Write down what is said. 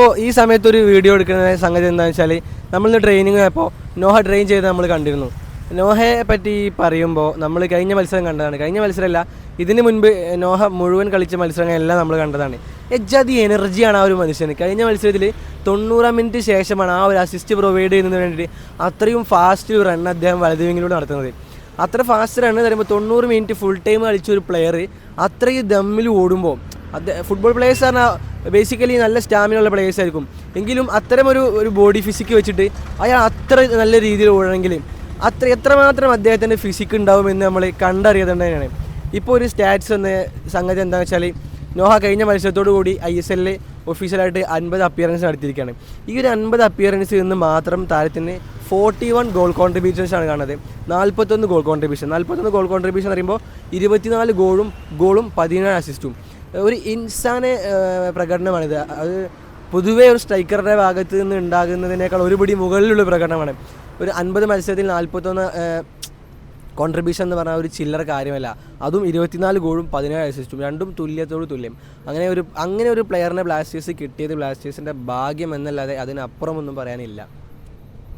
അപ്പോൾ ഈ സമയത്ത് ഒരു വീഡിയോ എടുക്കുന്ന സംഗതി എന്താണെന്ന് വെച്ചാൽ നമ്മളിന്ന് ട്രെയിനിങ് പോയപ്പോൾ നോഹ ട്രെയിൻ ചെയ്ത് നമ്മൾ കണ്ടിരുന്നു. നോഹയെ പറ്റി പറയുമ്പോൾ നമ്മൾ കഴിഞ്ഞ മത്സരം കണ്ടതാണ്. കഴിഞ്ഞ മത്സരമല്ല ഇതിന് മുൻപ് നോഹ മുഴുവൻ കളിച്ച മത്സരങ്ങളെല്ലാം നമ്മൾ കണ്ടതാണ്. എജ്ജാതി എനർജിയാണ് ആ ഒരു മനുഷ്യന്. കഴിഞ്ഞ മത്സരത്തിൽ തൊണ്ണൂറാം മിനിറ്റ് ശേഷമാണ് ആ ഒരു അസിസ്റ്റ് പ്രൊവൈഡ് ചെയ്യുന്നതിന് വേണ്ടിയിട്ട് അത്രയും ഫാസ്റ്റ് റൺ അദ്ദേഹം വലതുവിങ്ങിലൂടെ നടത്തുന്നത്. അത്ര ഫാസ്റ്റ് റണ്ണ് തരുമ്പോൾ തൊണ്ണൂറ് മിനിറ്റ് ഫുൾ ടൈം കളിച്ച ഒരു പ്ലെയർ അത്രയും ദമ്മിൽ ഓടുമ്പോൾ അദ്ദേഹം ഫുട്ബോൾ പ്ലേയേഴ്സ് പറഞ്ഞാൽ ബേസിക്കലി നല്ല സ്റ്റാമിന ഉള്ള പ്ലേയേഴ്സ് ആയിരിക്കും. എങ്കിലും അത്തരം ഒരു ഒരു ബോഡി ഫിസിക്ക് വെച്ചിട്ട് അയാൾ അത്ര നല്ല രീതിയിൽ ഓടണമെങ്കിൽ അത്ര എത്രമാത്രം അദ്ദേഹത്തിന്റെ ഫിസിക്ക് ഉണ്ടാവുമെന്ന് നമ്മൾ കണ്ടറിയുന്നത് തന്നെയാണ്. ഇപ്പോൾ ഒരു സ്റ്റാറ്റ്സ് എന്ന സംഗതി എന്താണെന്ന് വെച്ചാൽ നോഹ കഴിഞ്ഞ മത്സരത്തോടു കൂടി ഐ എസ് എല്ലിൽ ഒഫീഷ്യലായിട്ട് അൻപത് അപ്പിയറൻസ് നടത്തിയിരിക്കുകയാണ്. ഈ ഒരു അൻപത് അപ്പിയറൻസിൽ നിന്ന് മാത്രം താരത്തിന് ഫോർട്ടി വൺ ഗോൾ കോൺട്രിബ്യൂഷൻസ് ആണ് കാണുന്നത്. നാൽപ്പത്തൊന്ന് ഗോൾ കോൺട്രിബ്യൂഷൻ നാൽപ്പത്തൊന്ന് ഗോൾ കോൺട്രിബ്യൂഷൻ എന്ന് പറയുമ്പോൾ ഇരുപത്തിനാല് ഗോളും ഗോളും പതിനേഴ് അസിസ്റ്റും ഒരു ഇൻസാന പ്രകടനമാണിത്. അത് പൊതുവേ ഒരു സ്ട്രൈക്കറുടെ ഭാഗത്ത് നിന്ന് ഉണ്ടാകുന്നതിനേക്കാൾ ഒരുപടി മുകളിലുള്ള പ്രകടനമാണ്. ഒരു അൻപത് മത്സരത്തിൽ നാൽപ്പത്തൊന്ന് കോൺട്രിബ്യൂഷൻ എന്ന് പറഞ്ഞാൽ ഒരു ചില്ലറ കാര്യമല്ല. അതും ഇരുപത്തിനാല് ഗോളും പതിനേഴ് അസിസ്റ്റും രണ്ടും തുല്യത്തോട് തുല്യം. അങ്ങനെ ഒരു അങ്ങനെ ഒരു പ്ലെയറിനെ ബ്ലാസ്റ്റേഴ്സ് കിട്ടിയത് ബ്ലാസ്റ്റേഴ്സിന്റെ ഭാഗ്യം എന്നല്ലാതെ അതിനപ്പുറമൊന്നും പറയാനില്ല.